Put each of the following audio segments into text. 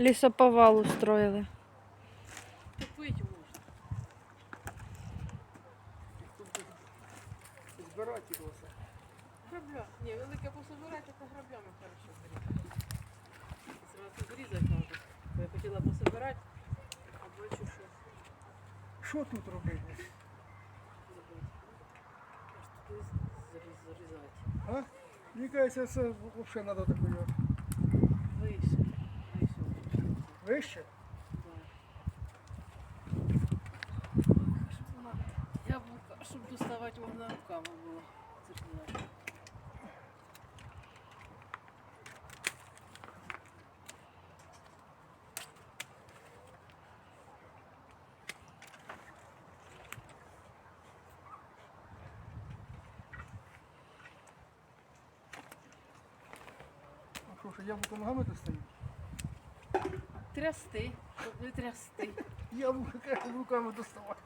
Лісоповал устроїли. Купити можна. Збирати його все. Грабля. Ні, велике пособирати, то граблями хорошо беріть. Зразу зрізати треба. Бо я хотіла пособирати, а бачу, що Що тут робити? забити. Аж тут лист заріз- зарізати. А? Мені кажеться, це взагалі треба такою. Вище? Яблука, щоб доставати можна руками було. Що, що яблуко ногами достаю? Трясти, щоб не трясти. Яблуко каже, руками доставати.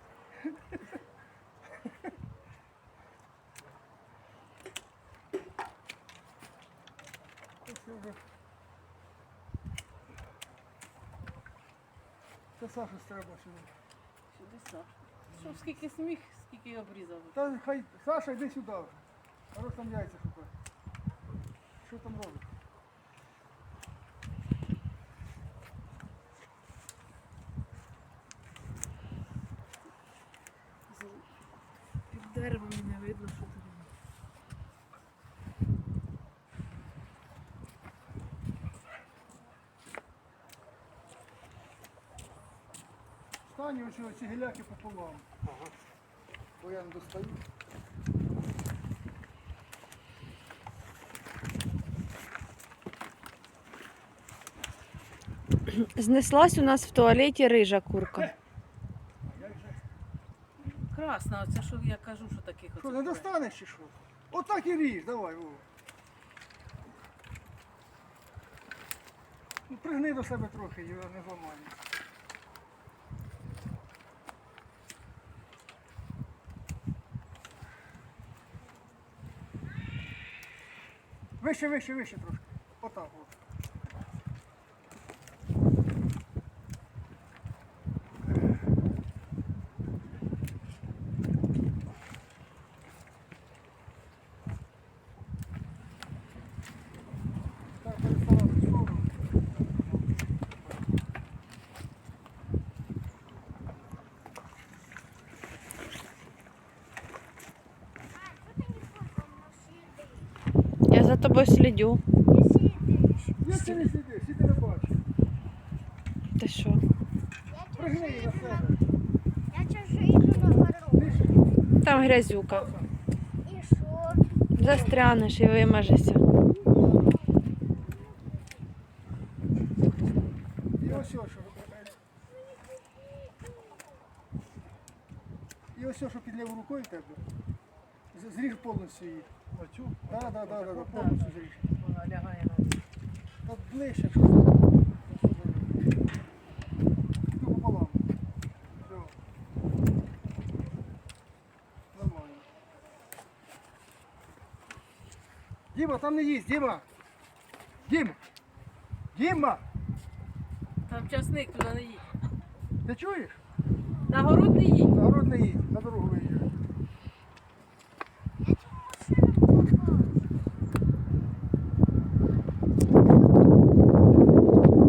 Це все вже. Це Саша треба сюди. Сюди Саша. Щоб скільки сміх, скільки обрізали. Та хай Саша йди сюди вже. Хорош там яйця шукай. Що там робиш? Деревом не видно, що тут. Стані ось ці гіляки пополам. Ага. Бо я не достаю. Знеслась у нас в туалеті рижа курка. Я вже... Красна, оце що я кажу, що таких Що, не достанеш чи що? Отак і ріж, давай, Вова. Ну, пригни до себе трохи, його не зламай. Вище, вище, вище трошки. Отак от. Так, перестала в сторону. Я за тобою слідю. Як ти не сидиш, і ти не бачиш. Ти що? Пригни її на себе. Я чужу йду на гору. Там грязюка. І що? Застрянеш і вимажешся. І ось що. І ось що під лівою рукою тебе. З- Зріж повністю її. Оцю? Так, так, так, так, повністю зріж. Вона лягає на Та ближче, що. Пополам. Все. Нормально. Діма, там не їсть, Діма! Діма! Діма! Там часник туди не їдь. Ти чуєш? На город не їдь. На город не їдь, на дорогу виїжджай.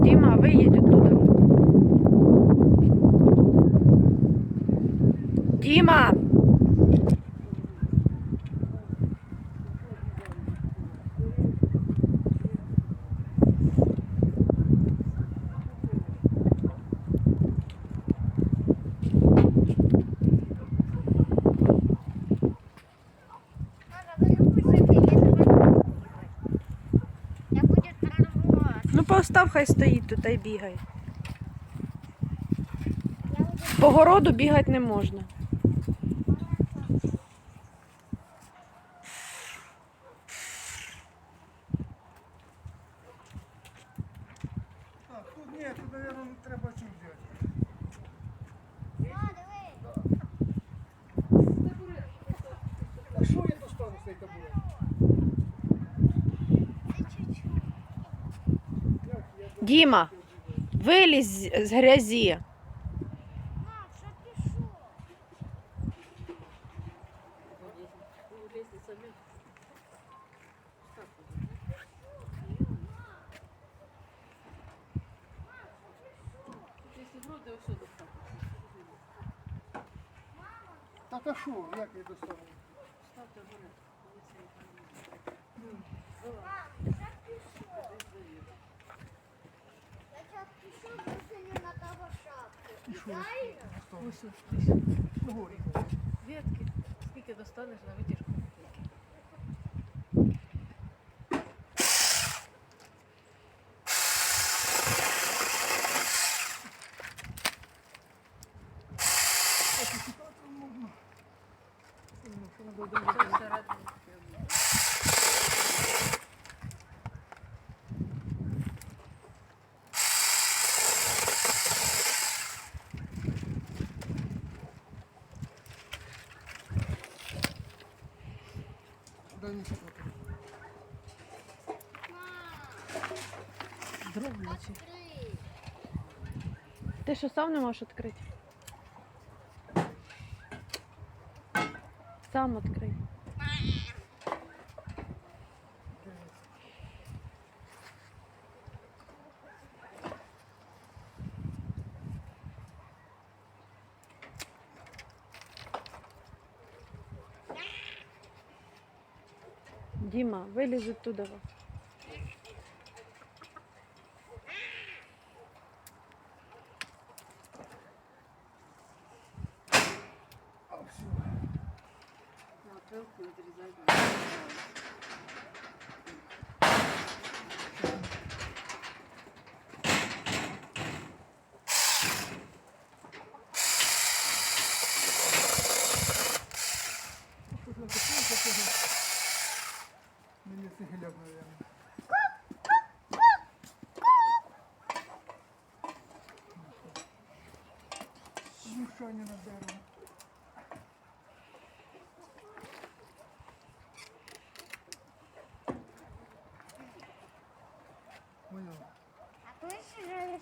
Діма, виїдь оттуда. Діма! Мама, ви любите, я тебе Я буду тренувати. Ну постав, хай стоїть тут та й бігає. Я буду По городу бігати не можна. Так, тут ні, тут, мабуть, треба цю взяти. А, диви. А що я достану з цієї табуретки? Це чуть-чуть. Діма, Вилізь з- грязі. Так, а що, як я достану? Ставте вгору. Мам, що ти що? Я зараз пішов висуню на того ось, ось. Ветки. Скільки достанеш на витяжку? Це всередині. Мам, Дроблячі. відкрий. Ти що сам не можеш відкрити? Сам відкрий. Діма, вилізь оттуда. А, все. На пилку відрізати. Щось накопилося, що Мені цигіляк, мабуть. Знущання над деревом. Понял. А то ще жаль,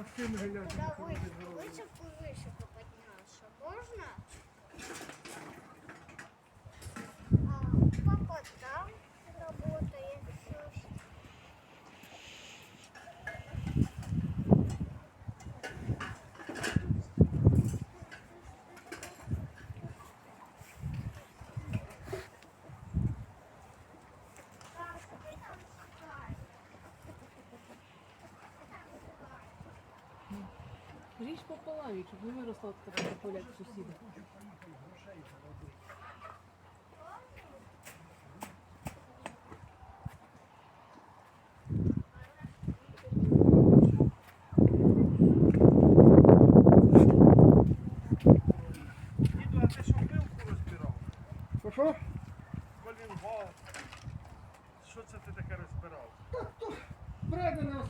Ну, а з цим гіляком Туда що выше, робити зробити? вышивку, вышивку поднялся. Можно? Пополам, щоб не виросла така поля сусіда. Діду, а ти що? Колінвал. Що це ти таке розбирав? Бреди на